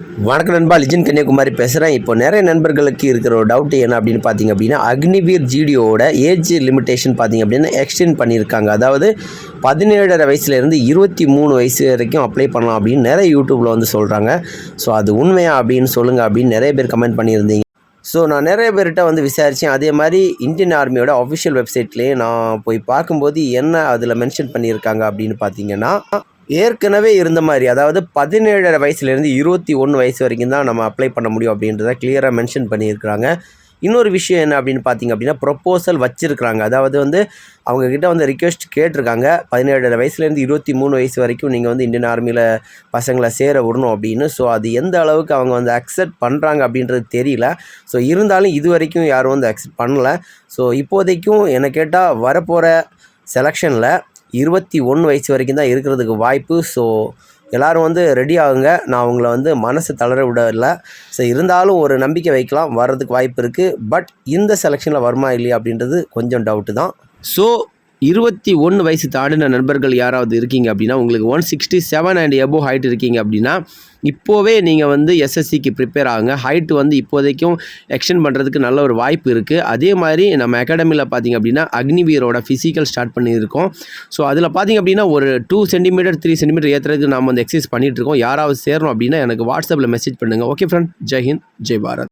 வணக்கம் நண்பா லிஜன் கன்னியாகுமரி பேசுகிறேன் இப்போ நிறைய நண்பர்களுக்கு இருக்கிற ஒரு டவுட் என்ன அப்படின்னு பார்த்தீங்க அப்படின்னா அக்னிவீர் ஜிடியோட ஏஜ் லிமிட்டேஷன் பார்த்தீங்க அப்படின்னா எக்ஸ்டெண்ட் பண்ணியிருக்காங்க. அதாவது பதினேழரை வயசுலேருந்து இருபத்தி மூணு வயசு வரைக்கும் அப்ளை பண்ணலாம் அப்படின்னு நிறைய யூடியூப்பில் வந்து சொல்கிறாங்க ஸோ அது உண்மையா அப்படின்னு சொல்லுங்கள் அப்படின்னு நிறைய பேர் கமெண்ட் பண்ணியிருந்தீங்க. ஸோ நான் நிறைய பேர்கிட்ட வந்து விசாரித்தேன் அதே மாதிரி இந்தியன் ஆர்மியோட அஃபிஷியல் வெப்சைட்லேயே நான் போய் பார்க்கும்போது என்ன அதில் மென்ஷன் பண்ணியிருக்காங்க அப்படின்னு பார்த்தீங்கன்னா ஏற்கனவே இருந்த மாதிரி அதாவது பதினேழரை வயசுலேருந்து இருபத்தி ஒன்று வயசு வரைக்கும் தான் நம்ம அப்ளை பண்ண முடியும் அப்படின்றத கிளியராக மென்ஷன் பண்ணியிருக்கிறாங்க. இன்னொரு விஷயம் என்ன அப்படின்னு பார்த்தீங்க அப்படின்னா ப்ரொப்போசல் வச்சுருக்கிறாங்க. அதாவது வந்து அவங்கக்கிட்ட வந்து ரிக்வெஸ்ட் கேட்டிருக்காங்க. பதினேழரை வயசுலேருந்து இருபத்தி மூணு வயசு வரைக்கும் நீங்கள் வந்து இந்தியன் ஆர்மியில் பசங்களை சேர விடணும் அப்படின்னு. ஸோ அது எந்த அளவுக்கு அவங்க வந்து அக்செப்ட் பண்ணுறாங்க அப்படின்றது தெரியல. ஸோ இருந்தாலும் இது வரைக்கும் யாரும் வந்து அக்செப்ட் பண்ணலை. ஸோ இப்போதைக்கும் என்னை கேட்டால் வரப்போகிற செலெக்ஷனில் இருபத்தி ஒன்று வயசு வரைக்கும் தான் இருக்கிறதுக்கு வாய்ப்பு. ஸோ எல்லோரும் வந்து ரெடி ஆகுங்க. நான் அவங்கள வந்து மனசு தளர விடல. ஸோ இருந்தாலும் ஒரு நம்பிக்கை வைக்கலாம். வர்றதுக்கு வாய்ப்பு இருக்குது பட் இந்த செலெக்ஷனில் வருமா இல்லையா அப்படின்றது கொஞ்சம் டவுட்டு தான். ஸோ இருபத்தி ஒன்று வயசு தாண்டின நண்பர்கள் யாராவது இருக்கீங்க அப்படின்னா உங்களுக்கு one sixty seven and above height இருக்கீங்க அப்படின்னா இப்போவே நீங்கள் வந்து எஸ்எஸ்சிக்கு ப்ரிப்பேர் ஆகுங்க. ஹைட் வந்து இப்போதைக்கும் எக்ஸ்டெண்ட் பண்ணுறதுக்கு நல்ல ஒரு வாய்ப்பு இருக்குது அதே மாதிரி நம்ம அகாடமியில் பார்த்தீங்க அப்படின்னா அக்னிவீரோட ஃபிசிக்கல் ஸ்டார்ட் பண்ணியிருக்கோம். ஸோ அதில் பார்த்தீங்க அப்படின்னா ஒரு டூ சென்டிமீட்டர் த்ரீ சென்டிமீட்டர் ஏற்றுறதுக்கு நம்ம வந்து எக்ஸசைஸ் பண்ணிகிட்டு இருக்கோம். யாராவது சேரணும் அப்படின்னா எனக்கு வாட்ஸ்அப்பில் மெசேஜ் பண்ணுங்கள் ஓகே ஃப்ரெண்ட் ஜெய் ஹிந்த். ஜெய் பாரத்.